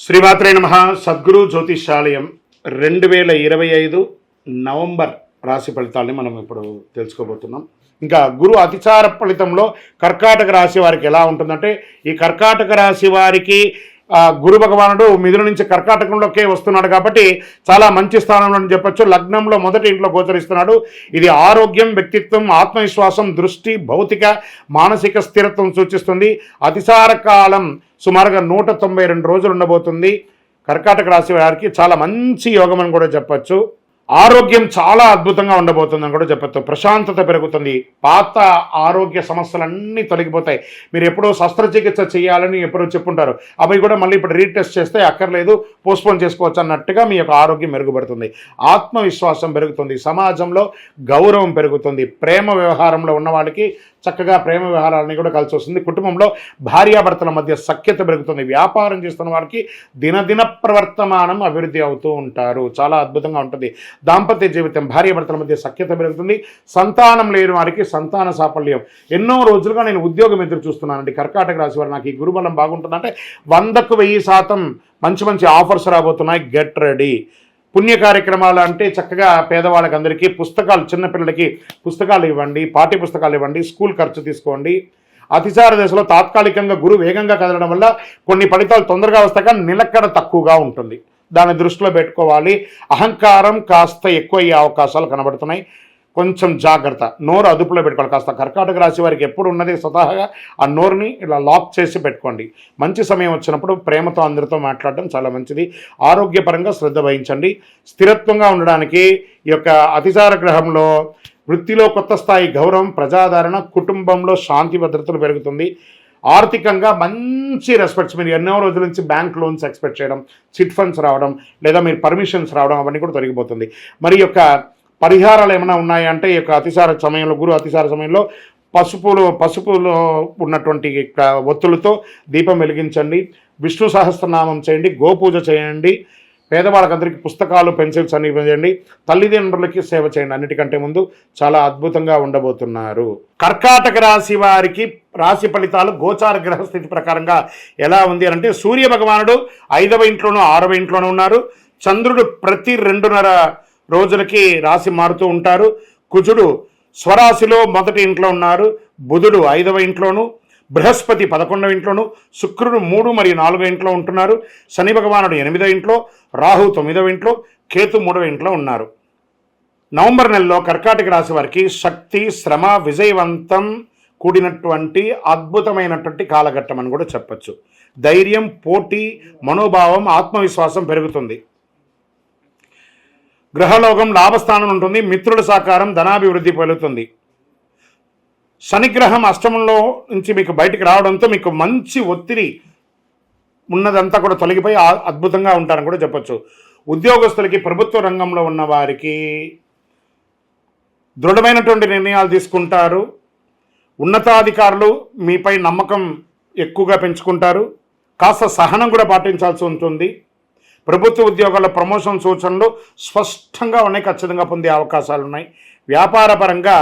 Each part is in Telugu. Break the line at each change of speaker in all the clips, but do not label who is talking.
శ్రీమాత్రే నమ. సద్గురు జ్యోతిషాలయం రెండు వేల ఇరవై ఐదు నవంబర్ రాశి ఫలితాలని మనం ఇప్పుడు తెలుసుకోబోతున్నాం. ఇంకా గురు అతిచార ఫలితంలో కర్కాటక రాశి వారికి ఎలా ఉంటుందంటే ఈ కర్కాటక రాశి వారికి గురు భగవానుడు మిథున నుంచి కర్కాటకంలోకే వస్తున్నాడు కాబట్టి చాలా మంచి స్థానంలో అని చెప్పొచ్చు. లగ్నంలో మొదటి ఇంట్లో గోచరిస్తున్నాడు. ఇది ఆరోగ్యం వ్యక్తిత్వం ఆత్మవిశ్వాసం దృష్టి భౌతిక మానసిక స్థిరత్వం సూచిస్తుంది. అతిసార కాలం సుమారుగా నూట తొంభై రెండు రోజులు ఉండబోతుంది. కర్కాటక రాశి వారికి చాలా మంచి యోగం అని కూడా చెప్పచ్చు. ఆరోగ్యం చాలా అద్భుతంగా ఉండబోతుందని కూడా చెప్పచ్చు. ప్రశాంతత పెరుగుతుంది. పాత ఆరోగ్య సమస్యలన్నీ తొలగిపోతాయి. మీరు ఎప్పుడో శస్త్రచికిత్స చేయాలని ఎప్పుడో చెప్పుంటారు. అవి కూడా మళ్ళీ ఇప్పుడు రీటెస్ట్ చేస్తే అక్కర్లేదు పోస్ట్పోన్ చేసుకోవచ్చు అన్నట్టుగా మీ యొక్క ఆరోగ్యం మెరుగుపడుతుంది. ఆత్మవిశ్వాసం పెరుగుతుంది. సమాజంలో గౌరవం పెరుగుతుంది. ప్రేమ వ్యవహారంలో ఉన్న వాళ్ళకి చక్కగా ప్రేమ వ్యవహారాలని కూడా కలిసి వస్తుంది. కుటుంబంలో భార్యాభర్తల మధ్య సఖ్యత పెరుగుతుంది. వ్యాపారం చేస్తున్న వారికి దినదిన ప్రవర్తమానం అభివృద్ధి అవుతూ ఉంటారు. చాలా అద్భుతంగా ఉంటుంది. దాంపత్య జీవితం భార్యాభర్తల మధ్య సఖ్యత పెరుగుతుంది. సంతానం లేని వారికి సంతాన సాఫల్యం. ఎన్నో రోజులుగా నేను ఉద్యోగం ఎదురు చూస్తున్నానండి. కర్కాటక రాశి వారు నాకు ఈ గురుబలం బాగుంటుందంటే వందకు వెయ్యి శాతం మంచి మంచి ఆఫర్స్ రాబోతున్నాయి. Get ready. పుణ్య కార్యక్రమాలు అంటే చక్కగా పేదవాళ్ళకి అందరికీ పుస్తకాలు చిన్నపిల్లలకి పుస్తకాలు ఇవ్వండి పాఠ్య పుస్తకాలు ఇవ్వండి స్కూల్ ఖర్చు తీసుకోండి. అతిసార దశలో తాత్కాలికంగా గురువు వేగంగా కదలడం వల్ల కొన్ని ఫలితాలు తొందరగా వస్తాక నిలక్కడ తక్కువగా ఉంటుంది. దాన్ని దృష్టిలో పెట్టుకోవాలి. అహంకారం కాస్త ఎక్కువ అయ్యే అవకాశాలు కనబడుతున్నాయి. కొంచెం జాగ్రత్త. నోరు అదుపులో పెట్టుకోవాలి. కాస్త కర్కాటక రాశి వారికి ఎప్పుడు ఉన్నది స్వతహాగా ఆ నోరుని ఇలా లాక్ చేసి పెట్టుకోండి. మంచి సమయం వచ్చినప్పుడు ప్రేమతో అందరితో మాట్లాడడం చాలా మంచిది. ఆరోగ్యపరంగా శ్రద్ధ వహించండి. స్థిరత్వంగా ఉండడానికి ఈ యొక్క అతిచార గ్రహంలో వృత్తిలో కొత్త స్థాయి గౌరవం ప్రజాదరణ కుటుంబంలో శాంతి భద్రతలు పెరుగుతుంది. ఆర్థికంగా మంచి రెస్పెక్ట్స్ మీరు ఎన్నో రోజుల నుంచి బ్యాంక్ లోన్స్ ఎక్స్పెక్ట్ చేయడం చిట్ ఫండ్స్ రావడం లేదా మీరు పర్మిషన్స్ రావడం అవన్నీ కూడా తొలగిపోతుంది. మరి యొక్క పరిహారాలు ఏమైనా ఉన్నాయంటే ఈ యొక్క అతిసార సమయంలో గురు అతిసార సమయంలో పసుపులో పసుపులో ఉన్నటువంటి యొక్క ఒత్తులతో దీపం వెలిగించండి. విష్ణు సహస్రనామం చేయండి గోపూజ చేయండి. పేదవాళ్ళకందరికీ పుస్తకాలు పెన్సిల్స్ అన్ని ఇవ్వండి. తల్లిదండ్రులకి సేవ చేయండి. అన్నిటికంటే ముందు చాలా అద్భుతంగా ఉండబోతున్నారు. కర్కాటక రాశి వారికి రాశి ఫలితాలు గోచార గ్రహ స్థితి ప్రకారంగా ఎలా ఉంది అని అంటే సూర్య భగవానుడు ఐదవ ఇంట్లోనూ ఆరవ ఇంట్లోనూ ఉన్నారు. చంద్రుడు ప్రతి రెండున్నర రోజులకి రాశి మారుతూ ఉంటారు. కుజుడు స్వరాశిలో మొదటి ఇంట్లో ఉన్నారు. బుధుడు ఐదవ ఇంట్లోనూ బృహస్పతి పదకొండవ ఇంట్లోను శుక్రుడు మూడు మరియు నాలుగో ఇంట్లో ఉంటున్నారు. శని భగవానుడు ఎనిమిదో ఇంట్లో రాహు తొమ్మిదవ ఇంట్లో కేతు మూడవ ఇంట్లో ఉన్నారు. నవంబర్ నెలలో కర్కాటక రాశి వారికి శక్తి శ్రమ విజయవంతం కూడినటువంటి అద్భుతమైనటువంటి కాలఘట్టం అని కూడా చెప్పచ్చు. ధైర్యం పోటీ మనోభావం ఆత్మవిశ్వాసం పెరుగుతుంది. గ్రహలోకం లాభస్థానం ఉంటుంది మిత్రుల సహకారం ధనాభివృద్ధి పెరుగుతుంది. శనిగ్రహం అష్టమంలో నుంచి మీకు బయటికి రావడంతో మీకు మంచి ఒత్తిడి ఉన్నదంతా కూడా తొలగిపోయి అద్భుతంగా ఉంటారని కూడా చెప్పొచ్చు. ఉద్యోగస్తులకి ప్రభుత్వ రంగంలో ఉన్న వారికి దృఢమైనటువంటి నిర్ణయాలు తీసుకుంటారు. ఉన్నతాధికారులు మీపై నమ్మకం ఎక్కువగా పెంచుకుంటారు. కాస్త సహనం కూడా పాటించాల్సి ఉంటుంది. ప్రభుత్వ ఉద్యోగాల ప్రమోషన్ సూచనలు స్పష్టంగా ఉన్నాయి ఖచ్చితంగా పొందే అవకాశాలు ఉన్నాయి. వ్యాపారపరంగా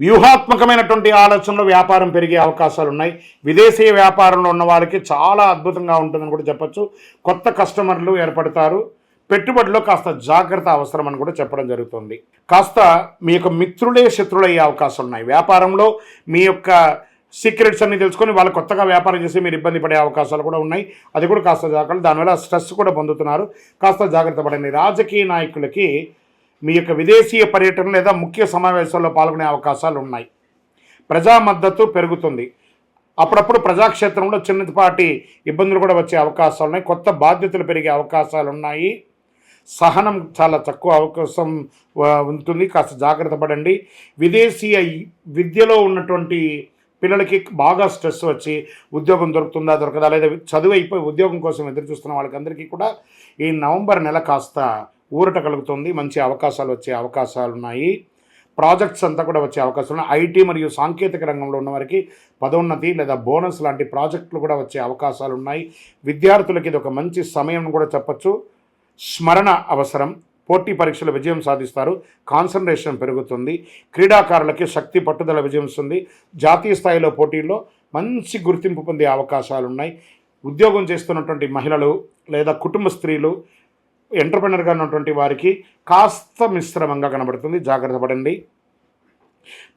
వ్యూహాత్మకమైనటువంటి ఆలోచనలో వ్యాపారం పెరిగే అవకాశాలు ఉన్నాయి విదేశీ వ్యాపారంలో ఉన్న వారికి చాలా అద్భుతంగా ఉంటుందని కూడా చెప్పొచ్చు. కొత్త కస్టమర్లు ఏర్పడతారు. పెట్టుబడిలో కాస్త జాగ్రత్త అవసరం అని కూడా చెప్పడం జరుగుతుంది. కాస్త మీ యొక్క మిత్రులే శత్రులయ్యే అవకాశం అవకాశాలు ఉన్నాయి వ్యాపారంలో మీ యొక్క సీక్రెట్స్ అన్ని తెలుసుకొని వాళ్ళు కొత్తగా వ్యాపారం చేసి మీరు ఇబ్బంది పడే అవకాశాలు కూడా ఉన్నాయి. అది కూడా కాస్త జాగ్రత్త. దానివల్ల స్ట్రెస్ కూడా పొందుతున్నారు. కాస్త జాగ్రత్త పడండి. రాజకీయ నాయకులకి మీ యొక్క విదేశీయ పర్యటన లేదా ముఖ్య సమావేశాల్లో పాల్గొనే అవకాశాలు ఉన్నాయి. ప్రజా మద్దతు పెరుగుతుంది. అప్పుడప్పుడు ప్రజాక్షేత్రంలో చిన్నపాటి ఇబ్బందులు కూడా వచ్చే అవకాశాలు ఉన్నాయి. కొత్త బాధ్యతలు పెరిగే అవకాశాలు ఉన్నాయి. సహనం చాలా తక్కువ అవకాశం ఉంటుంది. కాస్త జాగ్రత్త పడండి. విదేశీయ విద్యలో ఉన్నటువంటి పిల్లలకి బాగా స్ట్రెస్ వచ్చి ఉద్యోగం దొరుకుతుందా దొరకదా లేదా చదువు అయిపోయి ఉద్యోగం కోసం ఎదురు చూస్తున్న వాళ్ళకందరికీ కూడా ఈ నవంబర్ నెల కాస్త ఊరట కలుగుతుంది మంచి అవకాశాలు వచ్చే అవకాశాలు ఉన్నాయి. ప్రాజెక్ట్స్ అంతా కూడా వచ్చే అవకాశం ఉన్నాయి. ఐటీ మరియు సాంకేతిక రంగంలో ఉన్న వారికి పదోన్నతి లేదా బోనస్ లాంటి ప్రాజెక్టులు కూడా వచ్చే అవకాశాలు ఉన్నాయి. విద్యార్థులకి ఇది ఒక మంచి సమయం కూడా చెప్పచ్చు. స్మరణ అవసరం. పోటీ పరీక్షల విజయం సాధిస్తారు. కాన్సన్ట్రేషన్ పెరుగుతుంది. క్రీడాకారులకి శక్తి పట్టుదల విజయంస్తుంది జాతీయ స్థాయిలో పోటీల్లో మంచి గుర్తింపు పొందే అవకాశాలు ఉన్నాయి. ఉద్యోగం చేస్తున్నటువంటి మహిళలు లేదా కుటుంబ స్త్రీలు ఎంటర్ప్రినర్గా ఉన్నటువంటి వారికి కాస్త మిశ్రమంగా కనబడుతుంది. జాగ్రత్త పడండి.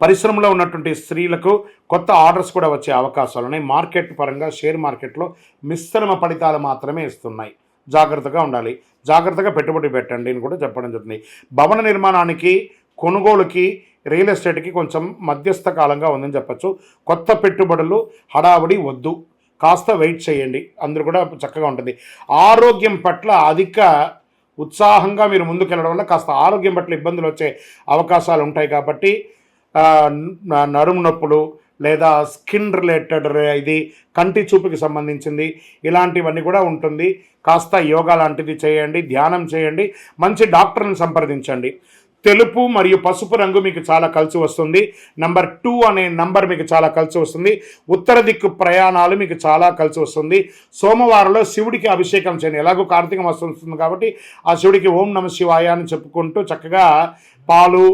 పరిశ్రమలో ఉన్నటువంటి స్త్రీలకు కొత్త ఆర్డర్స్ కూడా వచ్చే అవకాశాలు ఉన్నాయి. మార్కెట్ పరంగా షేర్ మార్కెట్లో మిశ్రమ ఫలితాలు మాత్రమే ఇస్తున్నాయి. జాగ్రత్తగా ఉండాలి. జాగ్రత్తగా పెట్టుబడి పెట్టండి అని కూడా చెప్పడం జరుగుతుంది. భవన నిర్మాణానికి కొనుగోలుకి రియల్ ఎస్టేట్కి కొంచెం మధ్యస్థ కాలంగా ఉందని చెప్పచ్చు. కొత్త పెట్టుబడులు హడావుడి వద్దు. కాస్త వెయిట్ చేయండి. అందరూ కూడా చక్కగా ఉంటుంది. ఆరోగ్యం పట్ల అధిక ఉత్సాహంగా మీరు ముందుకెళ్ళడం వల్ల కాస్త ఆరోగ్యం పట్ల ఇబ్బందులు వచ్చే అవకాశాలు ఉంటాయి కాబట్టి నడుము నొప్పులు లేదా స్కిన్ రిలేటెడ్ ఇది కంటి చూపుకి సంబంధించింది ఇలాంటివన్నీ కూడా ఉంటుంది. కాస్త యోగా లాంటిది చేయండి ధ్యానం చేయండి మంచి డాక్టర్ని సంప్రదించండి. తెలుపు మరియు పసుపు రంగు మీకు చాలా కలిసి వస్తుంది. నంబర్ టూ అనే నంబర్ మీకు చాలా కలిసి వస్తుంది. ఉత్తర దిక్కు ప్రయాణాలు మీకు చాలా కలిసి వస్తుంది. సోమవారంలో శివుడికి అభిషేకం చేయండి. ఎలాగో కార్తీక మాసం వస్తుంది కాబట్టి ఆ శివుడికి ఓం నమ శివాయ అని చెప్పుకుంటూ చక్కగా పాలు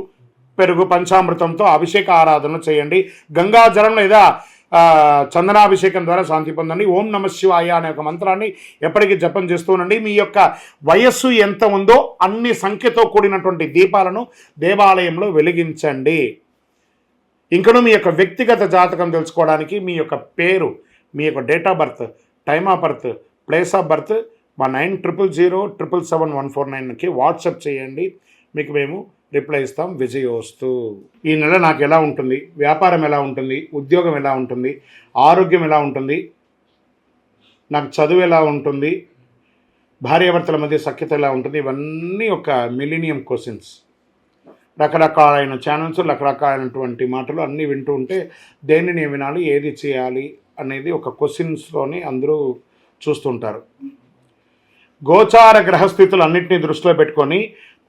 పెరుగు పంచామృతంతో అభిషేక ఆరాధన చేయండి. గంగాజలం లేదా చందనాభిషేకం ద్వారా శాంతి పొందండి. ఓం నమ శివాయ అనే ఒక మంత్రాన్ని ఎప్పటికీ జపం చేస్తూ ఉండండి. మీ యొక్క వయస్సు ఎంత ఉందో అన్ని సంఖ్యతో కూడినటువంటి దీపాలను దేవాలయంలో వెలిగించండి. ఇంకను మీ యొక్క వ్యక్తిగత జాతకం తెలుసుకోవడానికి మీ యొక్క పేరు మీ యొక్క date of birth time of birth place of birth మా nine triple zero triple seven one four నైన్కి వాట్సప్ చేయండి. మీకు మేము రిప్లై ఇస్తాం. విజయోస్తు ఈ నెల నాకు ఎలా ఉంటుంది? వ్యాపారం ఎలా ఉంటుంది? ఉద్యోగం ఎలా ఉంటుంది? ఆరోగ్యం ఎలా ఉంటుంది? నాకు చదువు ఎలా ఉంటుంది? భార్యాభర్తల మధ్య సఖ్యత ఎలా ఉంటుంది? ఇవన్నీ ఒక మిలీనియం క్వశ్చన్స్. రకరకాలైన ఛానల్స్ రకరకాలైనటువంటి మాటలు అన్నీ వింటూ ఉంటే దేనిని వినాలి ఏది చేయాలి అనేది ఒక క్వశ్చన్స్లోని అందరూ చూస్తుంటారు. గోచార గ్రహస్థితులు అన్నింటినీ దృష్టిలో పెట్టుకొని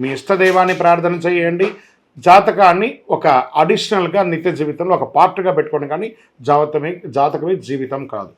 మీ ఇష్టదైవాన్ని ప్రార్థన చేయండి. జాతకాన్ని ఒక అడిషనల్గా నిత్య జీవితంలో ఒక పార్ట్గా పెట్టుకోండి కానీ జాతకమే జాతకమే జీవితం కాదు.